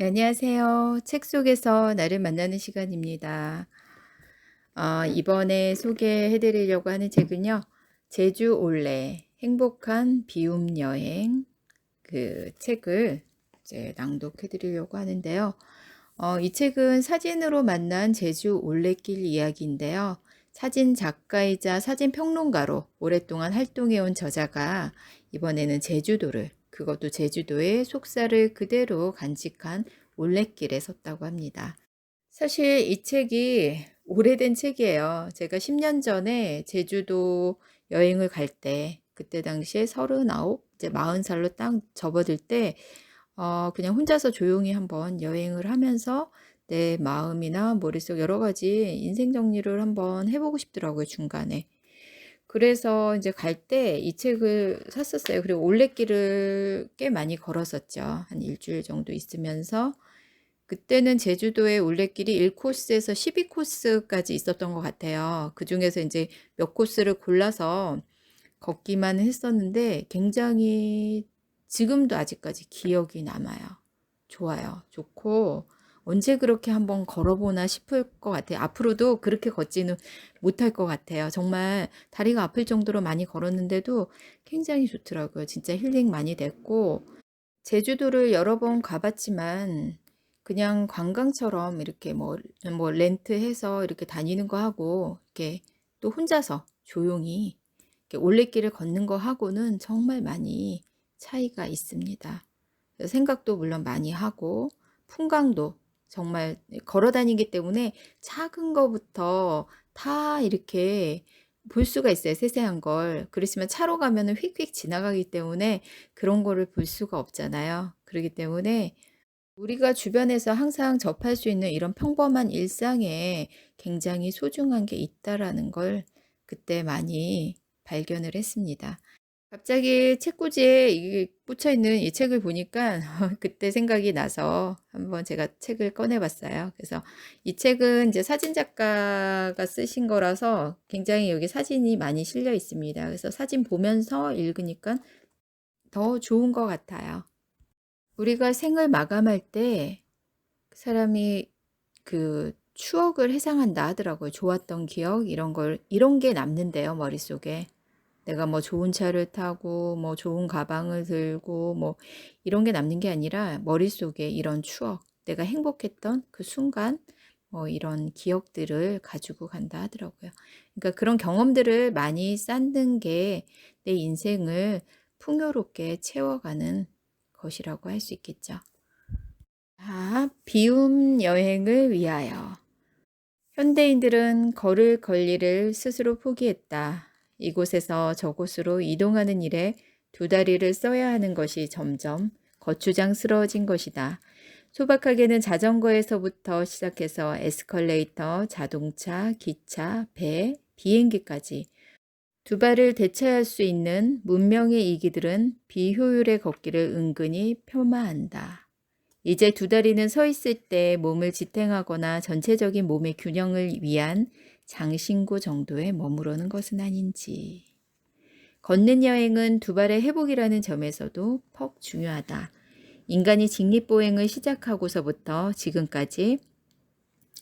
네, 안녕하세요. 책 속에서 나를 만나는 시간입니다. 어, 이번에 소개해 드리려고 하는 책은요. 제주 올레 행복한 비움 여행 그 책을 이제 낭독해 드리려고 하는데요. 어, 이 책은 사진으로 만난 제주 올레길 이야기인데요. 사진 작가이자 사진 평론가로 오랫동안 활동해 온 저자가 이번에는 제주도를 그것도 제주도의 속사를 그대로 간직한 올레길에 섰다고 합니다. 사실 이 책이 오래된 책이에요. 제가 10년 전에 제주도 여행을 갈 때, 그때 당시에 39, 이제 40살로 딱 접어들 때, 어, 그냥 혼자서 조용히 한번 여행을 하면서 내 마음이나 머릿속 여러 가지 인생 정리를 한번 해보고 싶더라고요, 중간에. 그래서 이제 갈 때 이 책을 샀었어요. 그리고 올레길을 꽤 많이 걸었었죠. 한 일주일 정도 있으면서. 그때는 제주도의 올레길이 1코스에서 12코스까지 있었던 것 같아요. 그 중에서 이제 몇 코스를 골라서 걷기만 했었는데 굉장히 지금도 아직까지 기억이 남아요. 좋아요. 좋고, 언제 그렇게 한번 걸어보나 싶을 것 같아요. 앞으로도 그렇게 걷지는 못할 것 같아요. 정말 다리가 아플 정도로 많이 걸었는데도 굉장히 좋더라고요. 진짜 힐링 많이 됐고, 제주도를 여러 번 가봤지만, 그냥 관광처럼 이렇게 뭐, 뭐 렌트해서 이렇게 다니는 거 하고, 이렇게 또 혼자서 조용히 이렇게 올레길을 걷는 거 하고는 정말 많이 차이가 있습니다. 생각도 물론 많이 하고, 풍광도 정말 걸어 다니기 때문에 작은 거부터 다 이렇게 볼 수가 있어요. 세세한 걸. 그렇지만 차로 가면은 휙휙 지나가기 때문에 그런 거를 볼 수가 없잖아요. 그렇기 때문에 우리가 주변에서 항상 접할 수 있는 이런 평범한 일상에 굉장히 소중한 게 있다라는 걸 그때 많이 발견을 했습니다. 갑자기 책꽂이에 이 붙여 있는 이 책을 보니까 그때 생각이 나서 한번 제가 책을 꺼내 봤어요. 그래서 이 책은 이제 사진 작가가 쓰신 거라서 굉장히 여기 사진이 많이 실려 있습니다. 그래서 사진 보면서 읽으니까 더 좋은 것 같아요. 우리가 생을 마감할 때 그 사람이 그 추억을 회상한다 하더라고요. 좋았던 기억 이런 걸 이런 게 남는데요, 머릿속에. 내가 뭐 좋은 차를 타고 뭐 좋은 가방을 들고 뭐 이런 게 남는 게 아니라 머릿속에 이런 추억, 내가 행복했던 그 순간 뭐 이런 기억들을 가지고 간다 하더라고요. 그러니까 그런 경험들을 많이 쌓는 게 내 인생을 풍요롭게 채워가는 것이라고 할 수 있겠죠. 아, 비움 여행을 위하여. 현대인들은 걸을 권리를 스스로 포기했다. 이곳에서 저곳으로 이동하는 일에 두 다리를 써야 하는 것이 점점 거추장스러워진 것이다. 소박하게는 자전거에서부터 시작해서 에스컬레이터, 자동차, 기차, 배, 비행기까지 두 발을 대체할 수 있는 문명의 이기들은 비효율의 걷기를 은근히 폄하한다. 이제 두 다리는 서 있을 때 몸을 지탱하거나 전체적인 몸의 균형을 위한 장신구 정도에 머무르는 것은 아닌지. 걷는 여행은 두 발의 회복이라는 점에서도 퍽 중요하다. 인간이 직립보행을 시작하고서부터 지금까지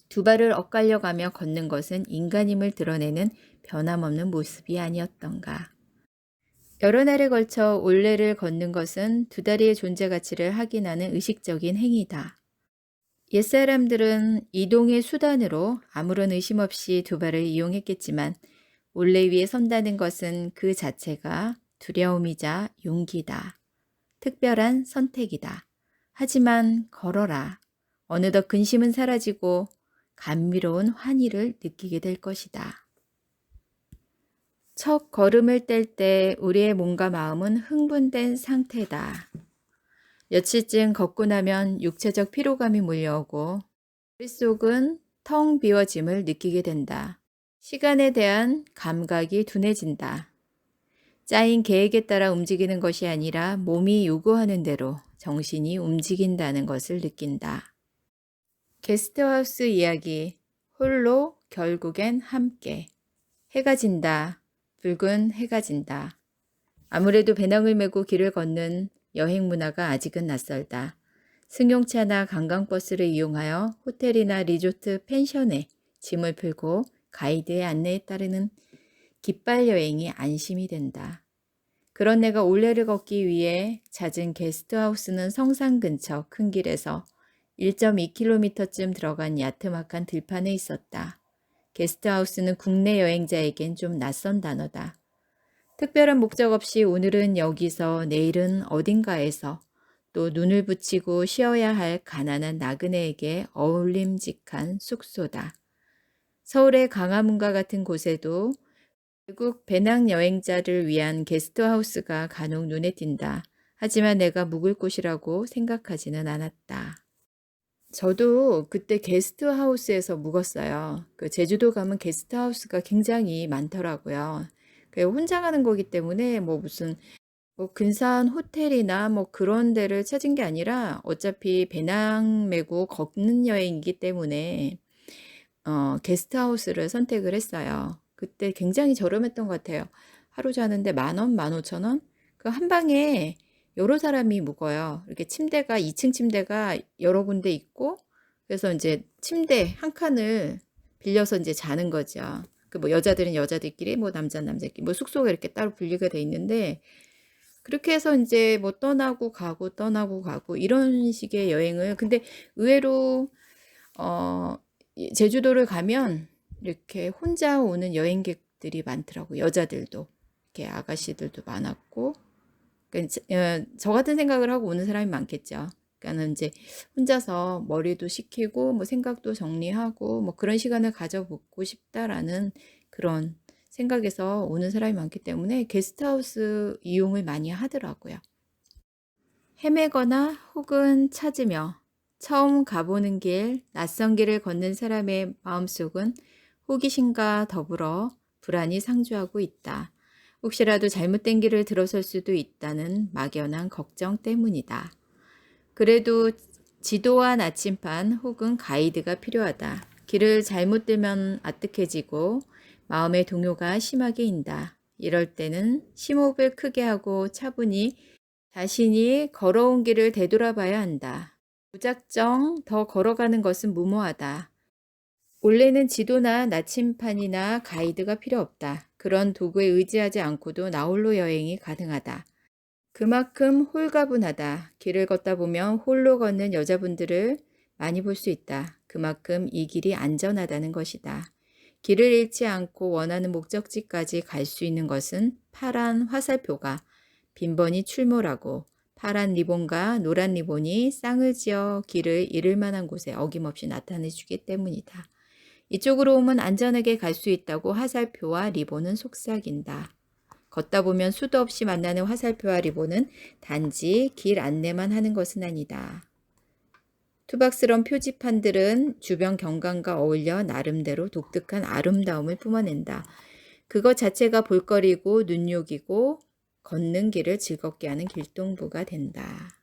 두 발을 엇갈려 가며 걷는 것은 인간임을 드러내는 변함없는 모습이 아니었던가. 여러 날에 걸쳐 올레를 걷는 것은 두 다리의 존재 가치를 확인하는 의식적인 행위다. 옛사람들은 이동의 수단으로 아무런 의심 없이 두 발을 이용했겠지만 올레 위에 선다는 것은 그 자체가 두려움이자 용기다. 특별한 선택이다. 하지만 걸어라. 어느덧 근심은 사라지고 감미로운 환희를 느끼게 될 것이다. 첫 걸음을 뗄 때 우리의 몸과 마음은 흥분된 상태다. 며칠쯤 걷고 나면 육체적 피로감이 몰려오고 머릿속은 텅 비워짐을 느끼게 된다. 시간에 대한 감각이 둔해진다. 짜인 계획에 따라 움직이는 것이 아니라 몸이 요구하는 대로 정신이 움직인다는 것을 느낀다. 게스트하우스 이야기 홀로 결국엔 함께 해가 진다. 붉은 해가 진다. 아무래도 배낭을 메고 길을 걷는 여행 문화가 아직은 낯설다. 승용차나 관광버스를 이용하여 호텔이나 리조트 펜션에 짐을 풀고 가이드의 안내에 따르는 깃발 여행이 안심이 된다. 그런 내가 올레를 걷기 위해 찾은 게스트하우스는 성산 근처 큰 길에서 1.2km쯤 들어간 야트막한 들판에 있었다. 게스트하우스는 국내 여행자에겐 좀 낯선 단어다. 특별한 목적 없이 오늘은 여기서 내일은 어딘가에서 또 눈을 붙이고 쉬어야 할 가난한 나그네에게 어울림직한 숙소다. 서울의 강화문과 같은 곳에도 외국 배낭 여행자를 위한 게스트하우스가 간혹 눈에 띈다. 하지만 내가 묵을 곳이라고 생각하지는 않았다. 저도 그때 게스트하우스에서 묵었어요. 그 제주도 가면 게스트하우스가 굉장히 많더라고요. 그 혼자 가는 거기 때문에 뭐 무슨 뭐 근사한 호텔이나 뭐 그런 데를 찾은 게 아니라 어차피 배낭 메고 걷는 여행이기 때문에 어, 게스트하우스를 선택을 했어요. 그때 굉장히 저렴했던 것 같아요. 하루 자는데 만 원, 만 오천 원? 그 한 방에 여러 사람이 묵어요. 이렇게 침대가 2층 침대가 여러 군데 있고 그래서 이제 침대 한 칸을 빌려서 이제 자는 거죠. 그 뭐 여자들은 여자들끼리 뭐 남자는 남자끼리 뭐 숙소가 이렇게 따로 분리가 돼 있는데 그렇게 해서 이제 뭐 떠나고 가고 떠나고 가고 이런 식의 여행을 근데 의외로 어 제주도를 가면 이렇게 혼자 오는 여행객들이 많더라고요. 여자들도 이렇게 아가씨들도 많았고 그러니까 어, 저 같은 생각을 하고 오는 사람이 많겠죠. 그러니까는 이제 혼자서 머리도 식히고 뭐 생각도 정리하고 뭐 그런 시간을 가져보고 싶다라는 그런 생각에서 오는 사람이 많기 때문에 게스트하우스 이용을 많이 하더라고요. 헤매거나 혹은 찾으며 처음 가보는 길, 낯선 길을 걷는 사람의 마음속은 호기심과 더불어 불안이 상주하고 있다. 혹시라도 잘못된 길을 들어설 수도 있다는 막연한 걱정 때문이다. 그래도 지도와 나침반 혹은 가이드가 필요하다. 길을 잘못 들면 아득해지고 마음의 동요가 심하게 인다. 이럴 때는 심호흡을 크게 하고 차분히 자신이 걸어온 길을 되돌아봐야 한다. 무작정 더 걸어가는 것은 무모하다. 원래는 지도나 나침판이나 가이드가 필요 없다. 그런 도구에 의지하지 않고도 나홀로 여행이 가능하다. 그만큼 홀가분하다. 길을 걷다 보면 홀로 걷는 여자분들을 많이 볼 수 있다. 그만큼 이 길이 안전하다는 것이다. 길을 잃지 않고 원하는 목적지까지 갈 수 있는 것은 파란 화살표가 빈번히 출몰하고 파란 리본과 노란 리본이 쌍을 지어 길을 잃을 만한 곳에 어김없이 나타내 주기 때문이다. 이쪽으로 오면 안전하게 갈 수 있다고 화살표와 리본은 속삭인다. 걷다 보면 수도 없이 만나는 화살표와 리본은 단지 길 안내만 하는 것은 아니다. 투박스런 표지판들은 주변 경관과 어울려 나름대로 독특한 아름다움을 뿜어낸다. 그것 자체가 볼거리고 눈요기고 걷는 길을 즐겁게 하는 길동부가 된다.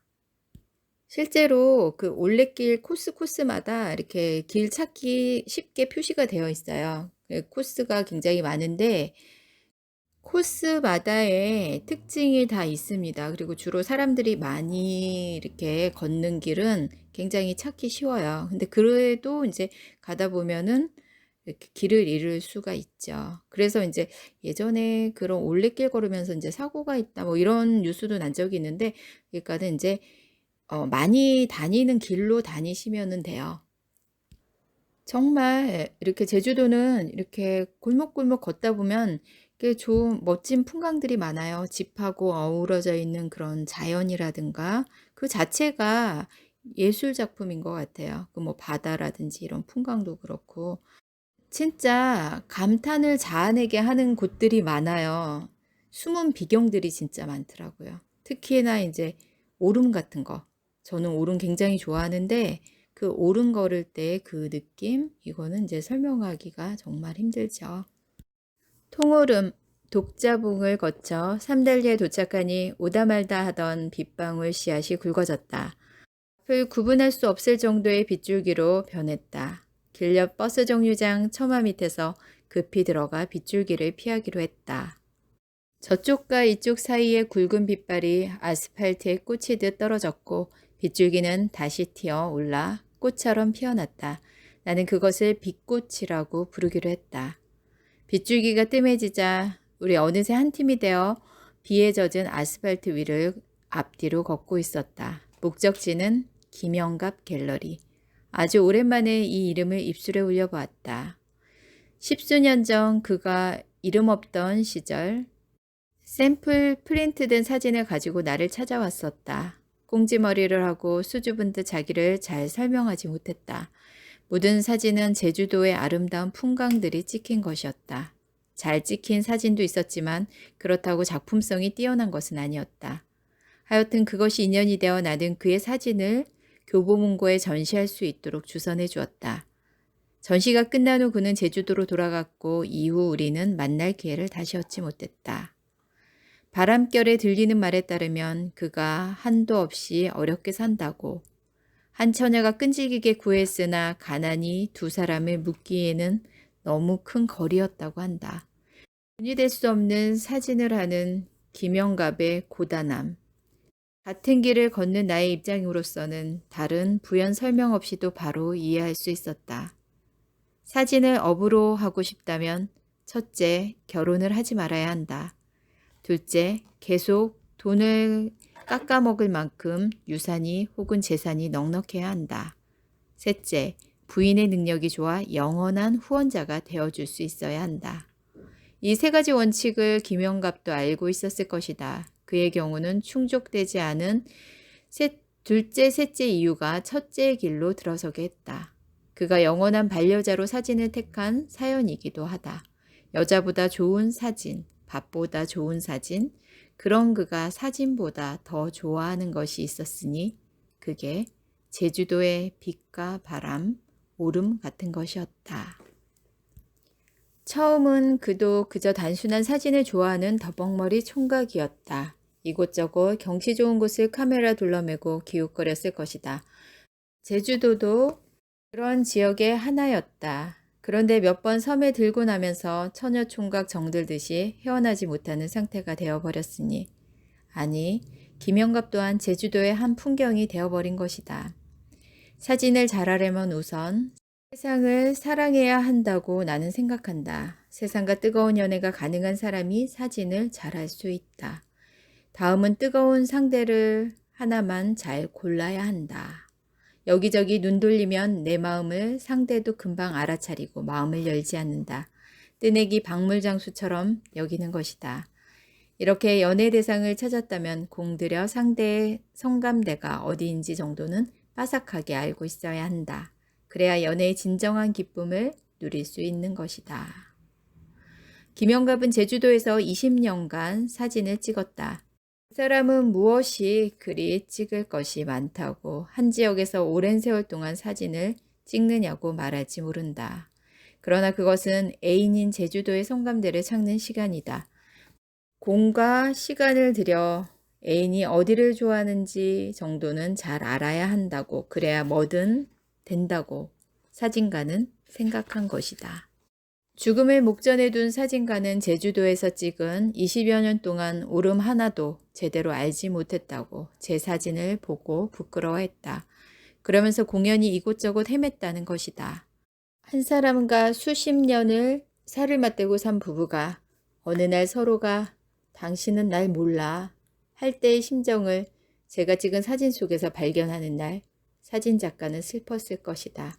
실제로 그 올레길 코스 코스마다 이렇게 길 찾기 쉽게 표시가 되어 있어요. 그 코스가 굉장히 많은데 코스마다의 특징이 다 있습니다. 그리고 주로 사람들이 많이 이렇게 걷는 길은 굉장히 찾기 쉬워요. 근데 그래도 이제 가다 보면은 이렇게 길을 잃을 수가 있죠. 그래서 이제 예전에 그런 올레길 걸으면서 이제 사고가 있다 뭐 이런 뉴스도 난 적이 있는데 그러니까는 이제 어, 많이 다니는 길로 다니시면 돼요. 정말 이렇게 제주도는 이렇게 골목골목 걷다 보면 꽤 좋은 멋진 풍광들이 많아요. 집하고 어우러져 있는 그런 자연이라든가 그 자체가 예술 작품인 것 같아요. 그 뭐 바다라든지 이런 풍광도 그렇고 진짜 감탄을 자아내게 하는 곳들이 많아요. 숨은 비경들이 진짜 많더라고요. 특히나 이제 오름 같은 거. 저는 오름 굉장히 좋아하는데 그 오름 걸을 때 그 느낌 이거는 이제 설명하기가 정말 힘들죠. 통오름 독자봉을 거쳐 삼달리에 도착하니 오다 말다 하던 빗방울 씨앗이 굵어졌다. 앞을 구분할 수 없을 정도의 빗줄기로 변했다. 길옆 버스 정류장 처마 밑에서 급히 들어가 빗줄기를 피하기로 했다. 저쪽과 이쪽 사이의 굵은 빗발이 아스팔트에 꽂히듯 떨어졌고 빗줄기는 다시 튀어 올라 꽃처럼 피어났다. 나는 그것을 빛꽃이라고 부르기로 했다. 빗줄기가 뜸해지자 우리 어느새 한 팀이 되어 비에 젖은 아스팔트 위를 앞뒤로 걷고 있었다. 목적지는 김영갑 갤러리. 아주 오랜만에 이 이름을 입술에 올려보았다. 십수년 전 그가 이름 없던 시절 샘플 프린트된 사진을 가지고 나를 찾아왔었다. 꽁지머리를 하고 수줍은 듯 자기를 잘 설명하지 못했다. 모든 사진은 제주도의 아름다운 풍광들이 찍힌 것이었다. 잘 찍힌 사진도 있었지만 그렇다고 작품성이 뛰어난 것은 아니었다. 하여튼 그것이 인연이 되어 나는 그의 사진을 교보문고에 전시할 수 있도록 주선해 주었다. 전시가 끝난 후 그는 제주도로 돌아갔고 이후 우리는 만날 기회를 다시 얻지 못했다. 바람결에 들리는 말에 따르면 그가 한도 없이 어렵게 산다고 한 처녀가 끈질기게 구했으나 가난이 두 사람을 묶기에는 너무 큰 거리였다고 한다. 분이될 수 없는 사진을 하는 김영갑의 고단함. 같은 길을 걷는 나의 입장으로서는 다른 부연 설명 없이도 바로 이해할 수 있었다. 사진을 업으로 하고 싶다면 첫째, 결혼을 하지 말아야 한다. 둘째, 계속 돈을 깎아먹을 만큼 유산이 혹은 재산이 넉넉해야 한다. 셋째, 부인의 능력이 좋아 영원한 후원자가 되어줄 수 있어야 한다. 이 세 가지 원칙을 김영갑도 알고 있었을 것이다. 그의 경우는 충족되지 않은 셋, 둘째, 셋째 이유가 첫째의 길로 들어서게 했다. 그가 영원한 반려자로 사진을 택한 사연이기도 하다. 여자보다 좋은 사진, 밥보다 좋은 사진, 그런 그가 사진보다 더 좋아하는 것이 있었으니 그게 제주도의 빛과 바람, 오름 같은 것이었다. 처음은 그도 그저 단순한 사진을 좋아하는 더벅머리 총각이었다. 이곳저곳 경치 좋은 곳을 카메라 둘러매고 기웃거렸을 것이다. 제주도도 그런 지역의 하나였다. 그런데 몇 번 섬에 들고 나면서 처녀 총각 정들듯이 헤어나지 못하는 상태가 되어버렸으니 아니 김영갑 또한 제주도의 한 풍경이 되어버린 것이다. 사진을 잘하려면 우선 세상을 사랑해야 한다고 나는 생각한다. 세상과 뜨거운 연애가 가능한 사람이 사진을 잘할 수 있다. 다음은 뜨거운 상대를 하나만 잘 골라야 한다. 여기저기 눈 돌리면 내 마음을 상대도 금방 알아차리고 마음을 열지 않는다. 뜨내기 박물장수처럼 여기는 것이다. 이렇게 연애 대상을 찾았다면 공들여 상대의 성감대가 어디인지 정도는 빠삭하게 알고 있어야 한다. 그래야 연애의 진정한 기쁨을 누릴 수 있는 것이다. 김영갑은 제주도에서 20년간 사진을 찍었다. 그 사람은 무엇이 그리 찍을 것이 많다고 한 지역에서 오랜 세월 동안 사진을 찍느냐고 말할지 모른다. 그러나 그것은 애인인 제주도의 성감대를 찾는 시간이다. 공과 시간을 들여 애인이 어디를 좋아하는지 정도는 잘 알아야 한다고 그래야 뭐든 된다고 사진가는 생각한 것이다. 죽음을 목전에 둔 사진가는 제주도에서 찍은 20여 년 동안 오름 하나도 제대로 알지 못했다고 제 사진을 보고 부끄러워했다. 그러면서 공연히 이곳저곳 헤맸다는 것이다. 한 사람과 수십 년을 살을 맞대고 산 부부가 어느 날 서로가 당신은 날 몰라 할 때의 심정을 제가 찍은 사진 속에서 발견하는 날 사진 작가는 슬펐을 것이다.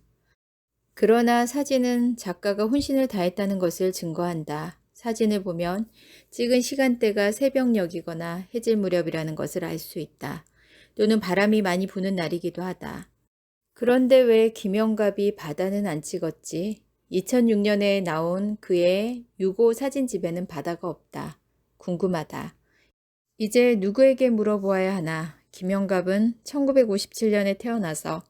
그러나 사진은 작가가 혼신을 다했다는 것을 증거한다. 사진을 보면 찍은 시간대가 새벽녘이거나 해질 무렵이라는 것을 알 수 있다. 또는 바람이 많이 부는 날이기도 하다. 그런데 왜 김영갑이 바다는 안 찍었지? 2006년에 나온 그의 유고 사진집에는 바다가 없다. 궁금하다. 이제 누구에게 물어보아야 하나. 김영갑은 1957년에 태어나서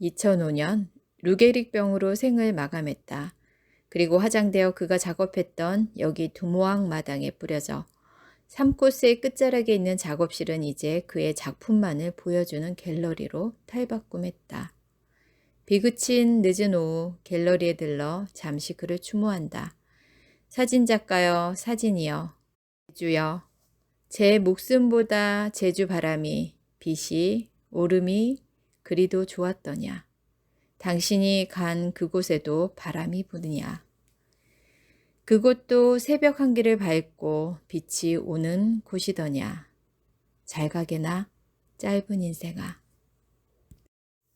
2005년 루게릭병으로 생을 마감했다. 그리고 화장되어 그가 작업했던 여기 두모항 마당에 뿌려져 삼코스의 끝자락에 있는 작업실은 이제 그의 작품만을 보여주는 갤러리로 탈바꿈했다. 비그친 늦은 오후 갤러리에 들러 잠시 그를 추모한다. 사진작가여 사진이여 제주여 제 목숨보다 제주 바람이 빛이 오름이 그리도 좋았더냐. 당신이 간 그곳에도 바람이 부느냐. 그곳도 새벽 한기를 밝고 빛이 오는 곳이더냐. 잘 가게나 짧은 인생아.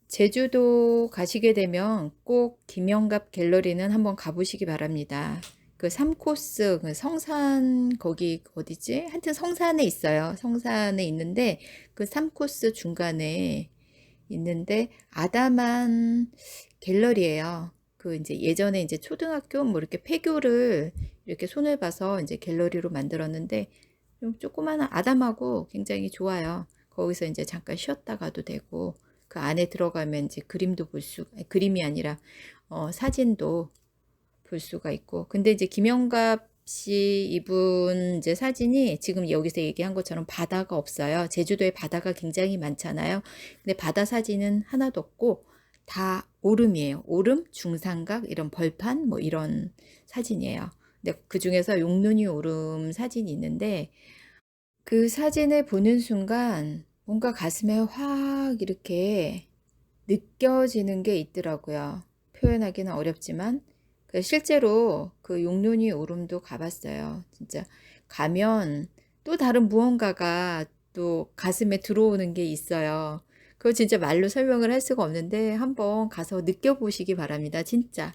제주도 가시게 되면 꼭 김영갑 갤러리는 한번 가보시기 바랍니다. 그 3코스 그 성산 거기 어디지? 하여튼 성산에 있어요. 성산에 있는데 그 3코스 중간에 있는데 아담한 갤러리예요. 그 이제 예전에 이제 초등학교 뭐 이렇게 폐교를 이렇게 손을 봐서 이제 갤러리로 만들었는데 좀 조그마한 아담하고 굉장히 좋아요. 거기서 이제 잠깐 쉬었다 가도 되고 그 안에 들어가면 이제 그림도 볼 수, 그림이 아니라 어, 사진도 볼 수가 있고. 근데 이제 김영갑 씨 이분 이제 사진이 지금 여기서 얘기한 것처럼 바다가 없어요. 제주도에 바다가 굉장히 많잖아요. 근데 바다 사진은 하나도 없고 다 오름이에요. 오름, 중산각, 이런 벌판 뭐 이런 사진이에요. 근데 그 중에서 용눈이 오름 사진이 있는데 그 사진을 보는 순간 뭔가 가슴에 확 이렇게 느껴지는 게 있더라고요. 표현하기는 어렵지만 그 실제로 그 용눈이 오름도 가봤어요. 진짜 가면 또 다른 무언가가 또 가슴에 들어오는 게 있어요. 그거 진짜 말로 설명을 할 수가 없는데 한번 가서 느껴보시기 바랍니다. 진짜.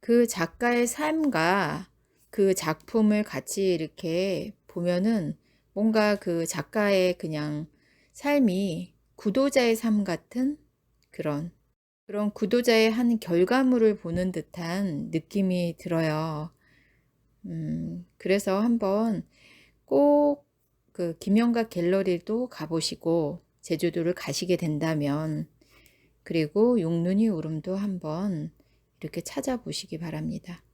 그 작가의 삶과 그 작품을 같이 이렇게 보면은 뭔가 그 작가의 그냥 삶이 구도자의 삶 같은 그런 그런 구도자의 한 결과물을 보는 듯한 느낌이 들어요. 음, 그래서 한번 꼭 그 김영각 갤러리도 가보시고 제주도를 가시게 된다면 그리고 용눈이 오름도 한번 이렇게 찾아보시기 바랍니다.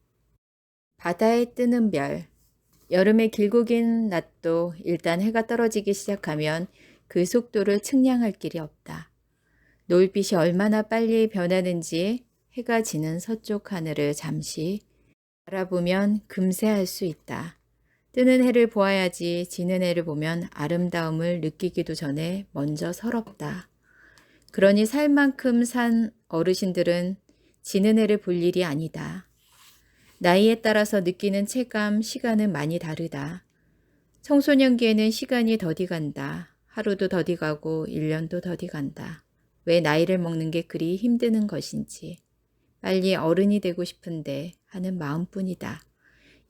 바다에 뜨는 별 여름의 길고 긴 낮도 일단 해가 떨어지기 시작하면 그 속도를 측량할 길이 없다. 노을빛이 얼마나 빨리 변하는지 해가 지는 서쪽 하늘을 잠시 바라보면 금세 알 수 있다. 뜨는 해를 보아야지 지는 해를 보면 아름다움을 느끼기도 전에 먼저 서럽다. 그러니 살 만큼 산 어르신들은 지는 해를 볼 일이 아니다. 나이에 따라서 느끼는 체감, 시간은 많이 다르다. 청소년기에는 시간이 더디 간다. 하루도 더디 가고 1년도 더디 간다. 왜 나이를 먹는 게 그리 힘드는 것인지. 빨리 어른이 되고 싶은데 하는 마음뿐이다.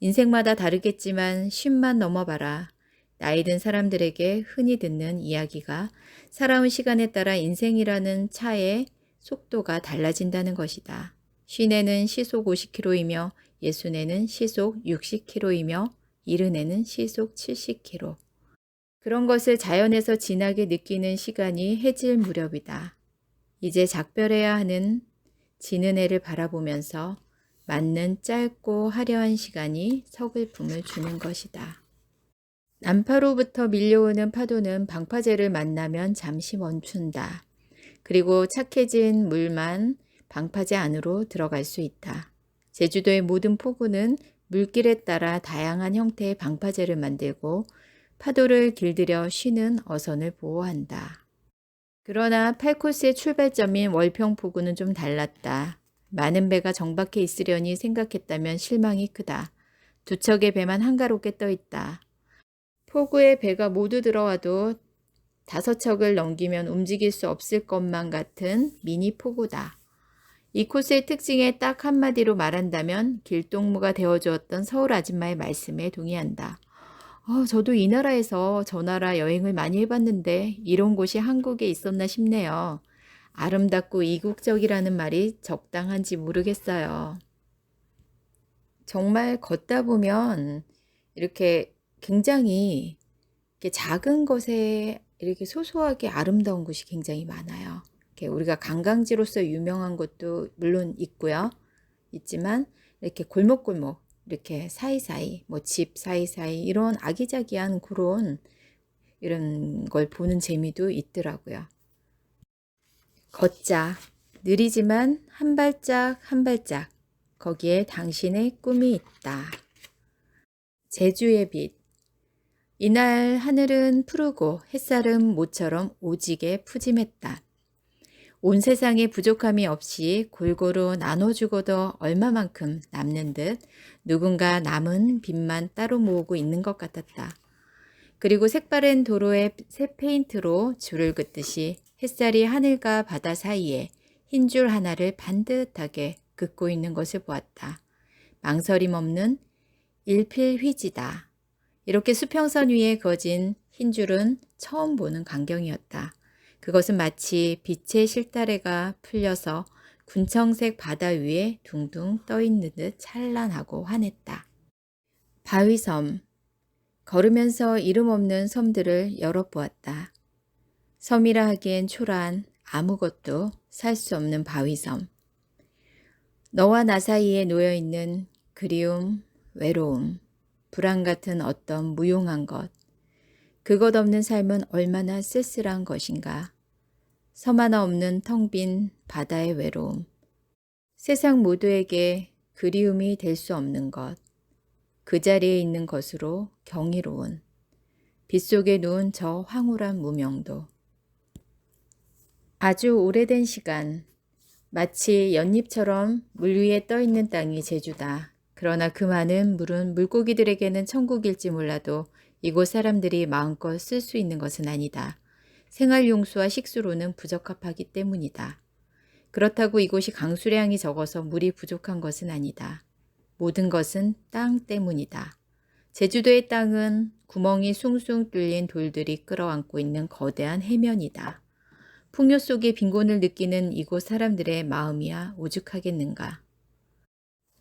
인생마다 다르겠지만 쉰만 넘어봐라. 나이 든 사람들에게 흔히 듣는 이야기가 살아온 시간에 따라 인생이라는 차의 속도가 달라진다는 것이다. 쉰에는 시속 50km이며 예순에는 시속 60km이며 이른에는 시속 70km. 그런 것을 자연에서 진하게 느끼는 시간이 해질 무렵이다. 이제 작별해야 하는 지는 해를 바라보면서 맞는 짧고 화려한 시간이 서글픔을 주는 것이다. 남파로부터 밀려오는 파도는 방파제를 만나면 잠시 멈춘다. 그리고 착해진 물만 방파제 안으로 들어갈 수 있다. 제주도의 모든 포구는 물길에 따라 다양한 형태의 방파제를 만들고 파도를 길들여 쉬는 어선을 보호한다. 그러나 팔코스의 출발점인 월평포구는 좀 달랐다. 많은 배가 정박해 있으려니 생각했다면 실망이 크다. 두 척의 배만 한가롭게 떠 있다. 포구에 배가 모두 들어와도 다섯 척을 넘기면 움직일 수 없을 것만 같은 미니 포구다. 이 코스의 특징에 딱 한마디로 말한다면 길동무가 되어주었던 서울 아줌마의 말씀에 동의한다. 어, 저도 이 나라에서 저 나라 여행을 많이 해봤는데 이런 곳이 한국에 있었나 싶네요. 아름답고 이국적이라는 말이 적당한지 모르겠어요. 정말 걷다 보면 이렇게 굉장히 이렇게 작은 것에 이렇게 소소하게 아름다운 곳이 굉장히 많아요. 이렇게 우리가 관광지로서 유명한 곳도 물론 있고요. 있지만 이렇게 골목골목 이렇게 사이사이 뭐 집 사이사이 이런 아기자기한 그런 이런 걸 보는 재미도 있더라고요. 걷자. 느리지만 한 발짝 한 발짝 거기에 당신의 꿈이 있다. 제주의 빛. 이날 하늘은 푸르고 햇살은 모처럼 오지게 푸짐했다. 온 세상에 부족함이 없이 골고루 나눠주고도 얼마만큼 남는 듯 누군가 남은 빛만 따로 모으고 있는 것 같았다. 그리고 색바랜 도로에 새 페인트로 줄을 긋듯이 햇살이 하늘과 바다 사이에 흰 줄 하나를 반듯하게 긋고 있는 것을 보았다. 망설임 없는 일필휘지다. 이렇게 수평선 위에 거진 흰 줄은 처음 보는 광경이었다. 그것은 마치 빛의 실타래가 풀려서 군청색 바다 위에 둥둥 떠 있는 듯 찬란하고 환했다. 바위섬. 걸으면서 이름 없는 섬들을 열어보았다. 섬이라 하기엔 초라한 아무것도 살 수 없는 바위섬. 너와 나 사이에 놓여 있는 그리움, 외로움, 불안 같은 어떤 무용한 것. 그것 없는 삶은 얼마나 쓸쓸한 것인가. 섬 하나 없는 텅 빈 바다의 외로움. 세상 모두에게 그리움이 될 수 없는 것. 그 자리에 있는 것으로 경이로운. 빗속에 누운 저 황홀한 무명도. 아주 오래된 시간. 마치 연잎처럼 물 위에 떠 있는 땅이 제주다. 그러나 그 많은 물은 물고기들에게는 천국일지 몰라도 이곳 사람들이 마음껏 쓸 수 있는 것은 아니다. 생활용수와 식수로는 부적합하기 때문이다. 그렇다고 이곳이 강수량이 적어서 물이 부족한 것은 아니다. 모든 것은 땅 때문이다. 제주도의 땅은 구멍이 숭숭 뚫린 돌들이 끌어안고 있는 거대한 해면이다. 풍요 속의 빈곤을 느끼는 이곳 사람들의 마음이야 오죽하겠는가.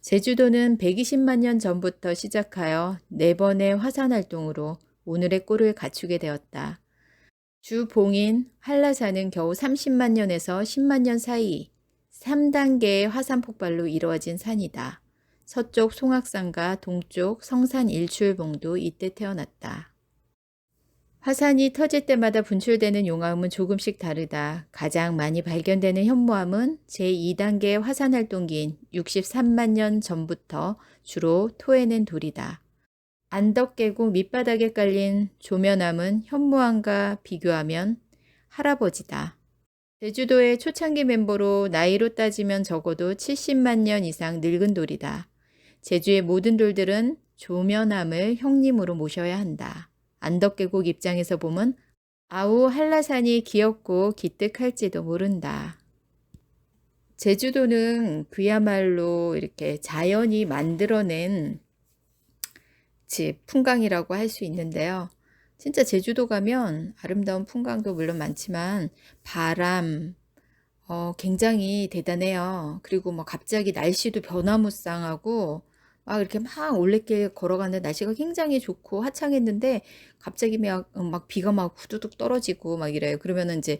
제주도는 120만 년 전부터 시작하여 네 번의 화산 활동으로 오늘의 꼴을 갖추게 되었다. 주 봉인 한라산은 겨우 30만 년에서 10만 년 사이 3단계의 화산 폭발로 이루어진 산이다. 서쪽 송악산과 동쪽 성산 일출봉도 이때 태어났다. 화산이 터질 때마다 분출되는 용암은 조금씩 다르다. 가장 많이 발견되는 현무암은 제2단계 화산 활동기인 63만 년 전부터 주로 토해낸 돌이다. 안덕 계곡 밑바닥에 깔린 조면암은 현무암과 비교하면 할아버지다. 제주도의 초창기 멤버로 나이로 따지면 적어도 70만 년 이상 늙은 돌이다. 제주의 모든 돌들은 조면암을 형님으로 모셔야 한다. 안덕계곡 입장에서 보면 아우 한라산이 귀엽고 기특할지도 모른다. 제주도는 그야말로 이렇게 자연이 만들어낸 집, 풍광이라고 할 수 있는데요. 진짜 제주도 가면 아름다운 풍광도 물론 많지만 바람, 어, 굉장히 대단해요. 그리고 뭐 갑자기 날씨도 변화무쌍하고 막 이렇게 막 올레길 걸어가는데 날씨가 굉장히 좋고 화창했는데 갑자기 막, 막 비가 막 후두둑 떨어지고 막 이래요. 그러면은 이제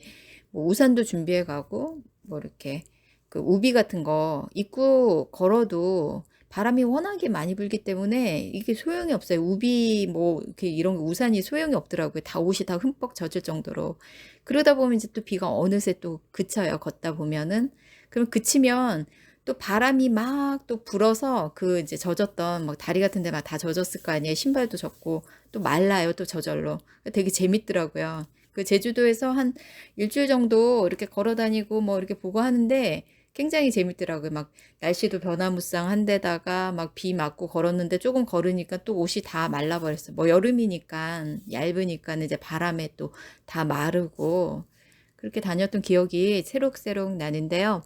뭐 우산도 준비해 가고 뭐 이렇게 그 우비 같은 거 입고 걸어도 바람이 워낙에 많이 불기 때문에 이게 소용이 없어요. 우비 뭐 이렇게 이런 우산이 소용이 없더라고요. 다 옷이 다 흠뻑 젖을 정도로. 그러다 보면 이제 또 비가 어느새 또 그쳐요. 걷다 보면은. 그럼 그치면 또 바람이 막 또 불어서 그 이제 젖었던 막 다리 같은 데 막 다 젖었을 거 아니에요. 신발도 젖고 또 말라요. 또 저절로. 되게 재밌더라고요. 그 제주도에서 한 일주일 정도 이렇게 걸어 다니고 뭐 이렇게 보고 하는데 굉장히 재밌더라고요. 막 날씨도 변화무쌍한 데다가 막 비 맞고 걸었는데 조금 걸으니까 또 옷이 다 말라버렸어요. 뭐 여름이니까 얇으니까 이제 바람에 또 다 마르고 그렇게 다녔던 기억이 새록새록 나는데요.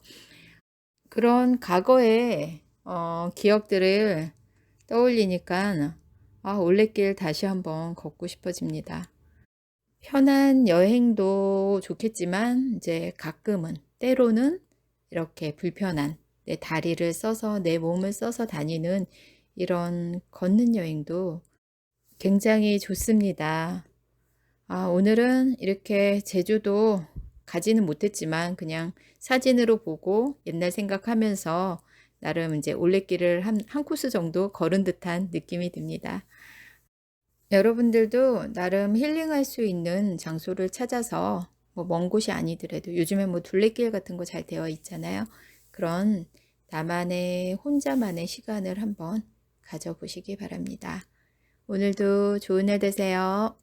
그런 과거의 어, 기억들을 떠올리니까 아, 올레길 다시 한번 걷고 싶어집니다. 편한 여행도 좋겠지만 이제 가끔은 때로는 이렇게 불편한 내 다리를 써서 내 몸을 써서 다니는 이런 걷는 여행도 굉장히 좋습니다. 아, 오늘은 이렇게 제주도 가지는 못했지만 그냥 사진으로 보고 옛날 생각하면서 나름 이제 올레길을 한, 한 코스 정도 걸은 듯한 느낌이 듭니다. 여러분들도 나름 힐링할 수 있는 장소를 찾아서 뭐 먼 곳이 아니더라도 요즘에 뭐 둘레길 같은 거 잘 되어 있잖아요. 그런 나만의 혼자만의 시간을 한번 가져보시기 바랍니다. 오늘도 좋은 날 되세요.